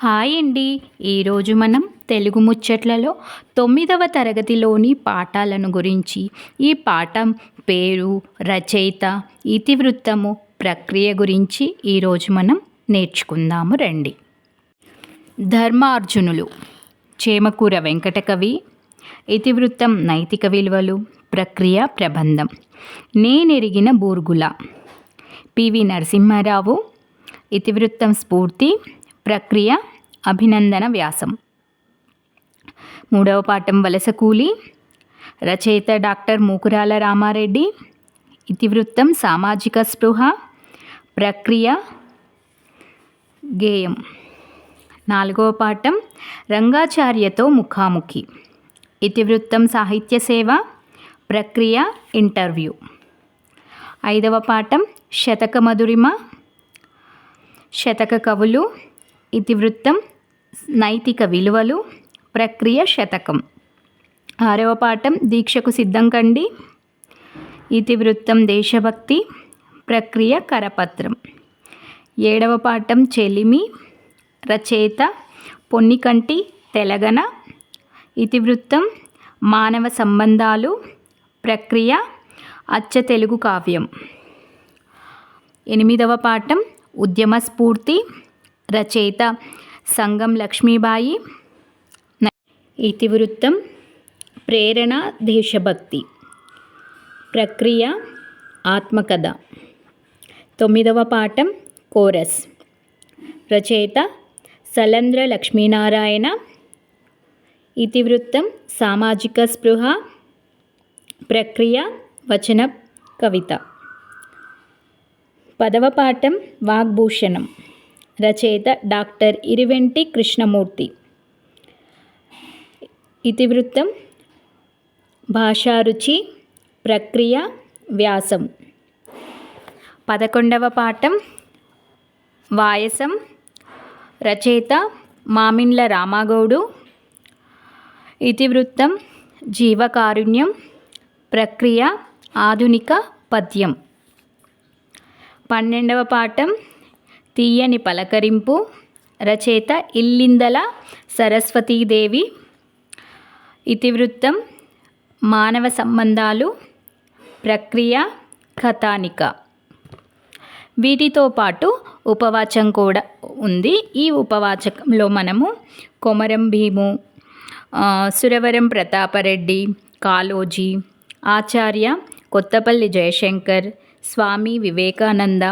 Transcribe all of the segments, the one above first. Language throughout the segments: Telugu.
హాయ్ అండి. ఈరోజు మనం తెలుగు ముచ్చట్లలో తొమ్మిదవ తరగతిలోని పాఠాలను గురించి ఈ పాఠం పేరు రచయిత ఇతివృత్తము ప్రక్రియ గురించి ఈరోజు మనం నేర్చుకుందాము రండి. ధర్మార్జునులు చేమకూర వెంకటకవి ఇతివృత్తం నైతిక విలువలు ప్రక్రియ ప్రబంధం నేనెరిగిన బూర్గుల పివి నరసింహారావు ఇతివృత్తం స్ఫూర్తి ప్రక్రియ అభినందన వ్యాసం. మూడవ పాఠం వలస కూలి. రచయిత డాక్టర్ మూకురాల రామారెడ్డి. ఇతివృత్తం సామాజిక స్పృహ. ప్రక్రియ గేయం. నాలుగవ పాఠం రంగాచార్యతో ముఖాముఖి. ఇతివృత్తం సాహిత్య సేవ. ప్రక్రియ ఇంటర్వ్యూ. ఐదవ పాఠం శతక మధురిమ. శతక కవులు. ఇతివృత్తం నైతిక విలువలు ప్రక్రియ శతకం. ఆరవ పాఠం దీక్షకు సిద్ధం కండి. ఇతివృత్తం దేశభక్తి ప్రక్రియ కరపత్రం. ఏడవ పాఠం చెలిమి రచయిత పొన్నికంటి తెలగన. ఇతివృత్తం మానవ సంబంధాలు ప్రక్రియ అచ్చ తెలుగు కావ్యం. ఎనిమిదవ పాఠం ఉద్యమ స్ఫూర్తి రచయిత. సంగం లక్ష్మీబాయి. ఇతివృత్తం ప్రేరణ దేశభక్తి. ప్రక్రియ ఆత్మకథ. తొమ్మిదవ పాఠం కోరస్. రచయిత సలంద్ర లక్ష్మీనారాయణ. ఇతివృత్తం సామాజిక స్పృహ. ప్రక్రియ వచన కవిత. పదవ పాఠం వాగ్భూషణం. రచయిత డాక్టర్ ఇరివెంటి కృష్ణమూర్తి. ఇతివృత్తం భాషారుచి ప్రక్రియ వ్యాసం. పదకొండవ పాఠం వాయసం రచయిత మామిండ్ల రామాగౌడు. ఇతివృత్తం జీవకారుణ్యం ప్రక్రియ ఆధునిక పద్యం. పన్నెండవ పాఠం తీయని పలకరింపు. రచయిత ఇల్లిందల సరస్వతీదేవి. ఇతివృత్తం మానవ సంబంధాలు ప్రక్రియ కథానిక. వీటితో పాటు ఉపవాచం కూడా ఉంది. ఈ ఉపవాచకంలో మనము కొమరం భీము సురవరం ప్రతాపరెడ్డి కాలోజీ ఆచార్య కొత్తపల్లి జయశంకర్ స్వామి వివేకానంద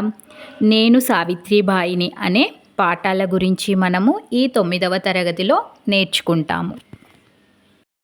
నేను సావిత్రిబాయిని అనే పాఠాల గురించి మనము ఈ తొమ్మిదవ తరగతిలో నేర్చుకుంటాము.